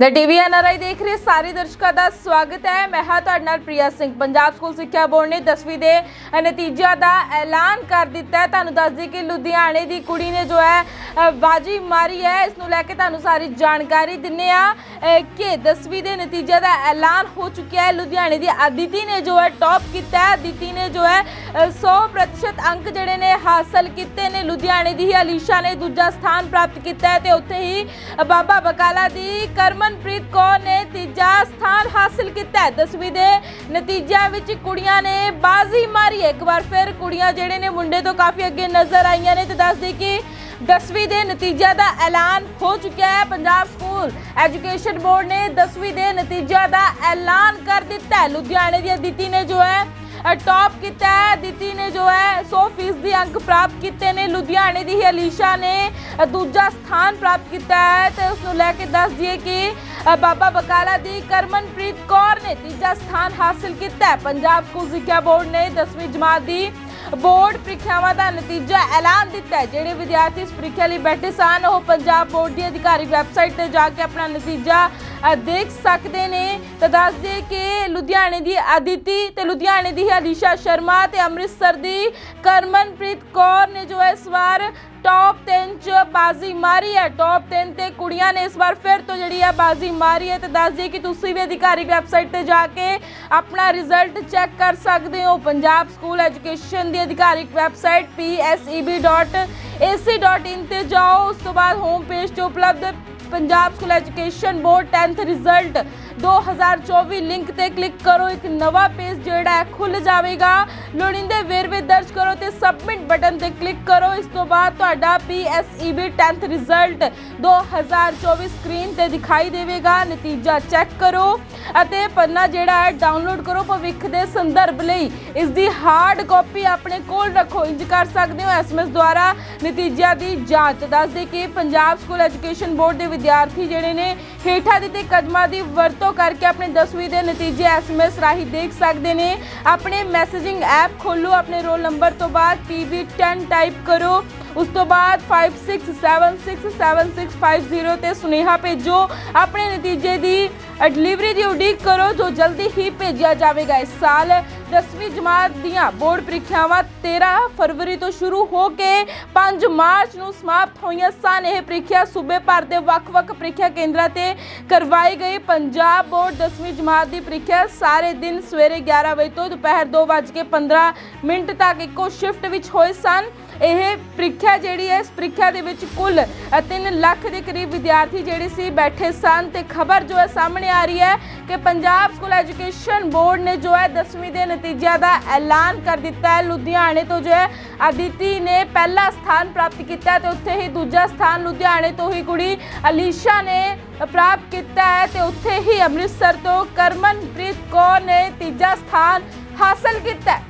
ਦ TV NRI ਦੇਖ ਰਹੇ ਸਾਰੇ ਦਰਸ਼ਕਾਂ ਦਾ ਸਵਾਗਤ ਹੈ। ਮੈਂ ਹਾਂ ਤੁਹਾਡੇ ਨਾਲ ਪ੍ਰਿਆ ਸਿੰਘ। ਪੰਜਾਬ ਸਕੂਲ ਸਿੱਖਿਆ ਬੋਰਡ ਨੇ 10ਵੀਂ ਦੇ ਨਤੀਜਿਆਂ ਦਾ ਐਲਾਨ ਕਰ ਦਿੱਤਾ ਹੈ। ਤੁਹਾਨੂੰ ਦੱਸ ਦਈਏ ਕਿ ਲੁਧਿਆਣੇ ਦੀ ਕੁੜੀ ਨੇ ਜੋ ਹੈ ਬਾਜੀ ਮਾਰੀ ਹੈ। ਇਸ ਨੂੰ ਲੈ ਕੇ ਤੁਹਾਨੂੰ ਸਾਰੀ ਜਾਣਕਾਰੀ ਦਿੰਨੇ ਆ ਕਿ 10ਵੀਂ ਦੇ ਨਤੀਜਿਆਂ ਦਾ ਐਲਾਨ ਹੋ ਚੁੱਕਿਆ ਹੈ। ਲੁਧਿਆਣੇ ਦੀ ਅਦਿਤੀ ਨੇ ਜੋ ਹੈ ਟੌਪ ਕੀਤਾ ਹੈ। ਅਦਿਤੀ ਨੇ ਜੋ ਹੈ 100% ਅੰਕ ਜਿਹੜੇ ਨੇ ਹਾਸਲ ਕੀਤੇ ਨੇ। ਲੁਧਿਆਣੇ ਦੀ ਹੀ ਅਲੀਸ਼ਾ ਨੇ ਦੂਜਾ ਸਥਾਨ ਪ੍ਰਾਪਤ ਕੀਤਾ ਹੈ ਤੇ ਉੱਥੇ ਹੀ ਬਾਬਾ ਬਕਾਲਾ ਦੀ ਕਰਮਨਪ੍ਰੀਤ ਕੌਰ ਨੇ ਤੀਜਾ ਸਥਾਨ ਹਾਸਲ ਕੀਤਾ ਹੈ। 10ਵੀਂ ਦੇ ਨਤੀਜਿਆਂ ਵਿੱਚ ਕੁੜੀਆਂ ਨੇ ਬਾਜ਼ੀ ਮਾਰੀ। ਹੈ ਇੱਕ ਵਾਰ ਫਿਰ ਕੁੜੀਆਂ ਜਿਹੜੇ ਨੇ ਮੁੰਡੇ ਤੋਂ ਕਾਫੀ ਅੱਗੇ ਨਜ਼ਰ ਆਈਆਂ ਨੇ ਤੇ ਦੱਸ ਦੇ ਕਿ 10ਵੀਂ ਦੇ ਨਤੀਜਿਆਂ ਦਾ ਐਲਾਨ ਹੋ ਚੁੱਕਿਆ ਹੈ। ਪੰਜਾਬ ਸਕੂਲ ਐਜੂਕੇਸ਼ਨ ਬੋਰਡ ਨੇ 10ਵੀਂ ਦੇ ਨਤੀਜਿਆਂ ਦਾ ਐਲਾਨ ਕਰ ਦਿੱਤਾ ਹੈ। ਲੁਧਿਆਣੇ ਦੀ ਅਦਿਤੀ ਨੇ ਜੋ ਹੈ ਟੌਪ ਕੀਤਾ ਹੈ। ਅਦਿਤੀ ਨੇ ਜੋ ਹੈ 100% ਦੀ ਅੰਕ ਪ੍ਰਾਪਤ ਕੀਤੇ ਨੇ। ਲੁਧਿਆਣੇ ਦੀ ਹੀ ਅਲੀਸ਼ਾ ਨੇ ਦੂਜਾ ਸਥਾਨ ਪ੍ਰਾਪਤ ਕੀਤਾ ਹੈ ਤੇ ਉਸ ਨੂੰ ਲੈ ਕੇ ਦੱਸ ਦਈਏ ਕਿ ਬਾਬਾ ਬਕਾਲਾ ਦੀ ਕਰਮਨਪ੍ਰੀਤ ਕੌਰ ਨੇ ਤੀਜਾ ਸਥਾਨ ਹਾਸਲ ਕੀਤਾ ਹੈ। ਪੰਜਾਬ ਸਕੂਲ ਸਿੱਖਿਆ ਬੋਰਡ ਨੇ 10ਵੀਂ ਜਮਾਤ ਦੀ ਬੋਰਡ ਪ੍ਰੀਖਿਆਵਾਂ ਦਾ ਨਤੀਜਾ ਐਲਾਨ ਦਿੱਤਾ ਜਿਹੜੇ ਵਿਦਿਆਰਥੀ ਇਸ ਪ੍ਰੀਖਿਆ ਲਈ ਬੈਠੇ ਸਨ, ਉਹ ਪੰਜਾਬ ਬੋਰਡ ਦੀ ਅਧਿਕਾਰੀ ਵੈਬਸਾਈਟ ਤੇ ਜਾ ਕੇ ਆਪਣਾ ਨਤੀਜਾ ਦੇਖ ਸਕਦੇ ਨੇ ਤਾਂ ਦੱਸ ਦਈਏ ਕਿ ਲੁਧਿਆਣੇ ਦੀ ਅਦਿਤੀ ਤੇ ਲੁਧਿਆਣੇ ਦੀ ਅਲੀਸ਼ਾ ਸ਼ਰਮਾ ਤੇ ਅੰਮ੍ਰਿਤਸਰ ਦੀ ਕਰਮਨਪ੍ਰੀਤ ਕੌਰ ਨੇ ਜੋ ਇਸ ਵਾਰ ਟੌਪ 10 ਚ ਬਾਜ਼ੀ ਮਾਰੀ ਹੈ। ਟੌਪ 10 ਤੇ ਕੁੜੀਆਂ ਨੇ ਇਸ ਵਾਰ ਫਿਰ ਤੋਂ ਜਿਹੜੀ ਹੈ ਬਾਜ਼ੀ ਮਾਰੀ ਹੈ। ਤੇ ਦੱਸ ਦਈਏ ਕਿ ਤੁਸੀਂ ਵੀ ਅਧਿਕਾਰਿਕ ਵੈਬਸਾਈਟ ਤੇ ਜਾ ਕੇ ਆਪਣਾ ਰਿਜ਼ਲਟ ਚੈੱਕ ਕਰ ਸਕਦੇ ਹੋ। ਪੰਜਾਬ ਸਕੂਲ ਐਜੂਕੇਸ਼ਨ ਦੀ ਅਧਿਕਾਰਿਕ ਵੈਬਸਾਈਟ pseb.ac.in ਤੇ ਜਾਓ। ਉਸ ਤੋਂ ਬਾਅਦ ਹੋਮ ਪੇਜ ਤੇ ਉਪਲਬਧ Punjab school education board 10th result 2024 link ਤੇ ਕਲਿੱਕ ਕਰੋ। ਇੱਕ ਨਵਾਂ ਪੇਜ ਜਿਹੜਾ ਹੈ ਖੁੱਲ ਜਾਵੇਗਾ। ਲੋੜੀਂਦੇ ਵੇਰਵੇ ਦਰਜ ਕਰੋ ਤੇ ਸਭ ਬਟਨ ਤੇ ਕਲਿੱਕ ਕਰੋ। ਇਸ ਤੋਂ ਬਾਅਦ ਤੁਹਾਡਾ PSEB 10th ਰਿਜ਼ਲਟ 2024 ਸਕਰੀਨ ਤੇ ਦਿਖਾਈ ਦੇਵੇਗਾ। ਨਤੀਜਾ ਚੈੱਕ ਕਰੋ ਅਤੇ ਪੰਨਾ ਜਿਹੜਾ ਹੈ, ਡਾਊਨਲੋਡ ਕਰੋ। ਭਵਿੱਖ ਦੇ ਸੰਦਰਭ ਲਈ ਇਸ ਦੀ ਹਾਰਡ ਕਾਪੀ ਆਪਣੇ ਕੋਲ ਰੱਖੋ। ਇੰਜ ਕਰ ਸਕਦੇ ਹੋ ਐਸਐਮਐਸ ਦੁਆਰਾ। ਨਤੀਜਿਆਂ ਦੀ ਜਾਂਚ ਦੱਸ ਦੇ ਕਿ ਪੰਜਾਬ ਸਕੂਲ ਐਜੂਕੇਸ਼ਨ ਬੋਰਡ ਦੇ ਵਿਦਿਆਰਥੀ ਜਿਹੜੇ ਨੇ, ਹੇਠਾਂ ਦਿੱਤੇ ਕਦਮਾਂ ਦੀ ਵਰਤੋਂ ਕਰਕੇ ਆਪਣੇ 10ਵੀਂ ਦੇ ਨਤੀਜੇ ਐਸਐਮਐਸ ਰਾਹੀਂ ਦੇਖ ਸਕਦੇ ਨੇ। ਆਪਣੇ ਮੈਸੇਜਿੰਗ ਐਪ ਖੋਲੋ ਆਪਣੇ ਰੋਲ ਨੰਬਰ ਤੋਂ ਬਾਅਦ PB10 ਟਾਈਪ ਕਰੋ। ਉਸ ਤੋਂ ਬਾਅਦ 56767650 ਤੇ ਸੁਨੇਹਾ ਭੇਜੋ। ਆਪਣੇ ਨਤੀਜੇ ਦੀ ਡਿਲੀਵਰੀ ਦੀ ਉਡੀਕ ਕਰੋ, ਜੋ ਜਲਦੀ ਹੀ ਭੇਜਿਆ ਜਾਵੇਗਾ। ਇਸ ਸਾਲ 10ਵੀਂ ਜਮਾਤ ਦੀਆਂ ਬੋਰਡ ਪ੍ਰੀਖਿਆਵਾਂ 13 ਫਰਵਰੀ ਤੋਂ ਸ਼ੁਰੂ ਹੋ ਕੇ 5 ਮਾਰਚ ਨੂੰ ਸਮਾਪਤ ਹੋਈਆਂ ਸਨ। ਇਹ ਪ੍ਰੀਖਿਆ ਸੂਬੇ ਭਰ ਦੇ ਵੱਖ-ਵੱਖ ਪ੍ਰੀਖਿਆ ਕੇਂਦਰਾਂ ਤੇ ਕਰਵਾਈ ਗਈ। ਪੰਜਾਬ ਬੋਰਡ 10ਵੀਂ ਜਮਾਤ ਦੀ ਪ੍ਰੀਖਿਆ ਸਾਰੇ ਦਿਨ ਸਵੇਰੇ 11 ਵਜੇ ਤੋਂ ਦੁਪਹਿਰ 2:15 ਮਿੰਟ ਤੱਕ ਇੱਕੋ ਸ਼ਿਫਟ ਵਿੱਚ ਹੋਏ ਸਨ। ਇਹ ਪ੍ਰੀਖਿਆ ਜਿਹੜੀ ਹੈ, ਇਸ ਪ੍ਰੀਖਿਆ ਦੇ ਵਿੱਚ ਕੁੱਲ 3 ਲੱਖ ਦੇ ਕਰੀਬ ਵਿਦਿਆਰਥੀ ਜਿਹੜੇ ਸੀ, ਬੈਠੇ ਸਨ ਤੇ ਖਬਰ ਜੋ ਹੈ ਸਾਹਮਣੇ ਆ ਰਹੀ ਹੈ ਕਿ ਪੰਜਾਬ ਸਕੂਲ ਐਜੂਕੇਸ਼ਨ ਬੋਰਡ ਨੇ ਜੋ ਹੈ 10ਵੀਂ ਦੇ ਨਤੀਜਿਆਂ ਦਾ ਐਲਾਨ ਕਰ ਦਿੱਤਾ ਹੈ। ਲੁਧਿਆਣੇ ਤੋਂ ਜੋ ਹੈ, ਅਦਿਤੀ ਨੇ ਪਹਿਲਾ ਸਥਾਨ ਪ੍ਰਾਪਤ ਕੀਤਾ ਹੈ ਤੇ ਉੱਥੇ ਹੀ ਦੂਜਾ ਸਥਾਨ ਲੁਧਿਆਣੇ ਤੋਂ ਹੀ ਕੁੜੀ ਅਲੀਸ਼ਾ ਨੇ ਪ੍ਰਾਪਤ ਕੀਤਾ ਹੈ ਤੇ ਉੱਥੇ ਹੀ ਅੰਮ੍ਰਿਤਸਰ ਤੋਂ ਕਰਮਨਪ੍ਰੀਤ ਕੌਰ ਨੇ ਤੀਜਾ ਸਥਾਨ ਹਾਸਲ ਕੀਤਾ ਹੈ।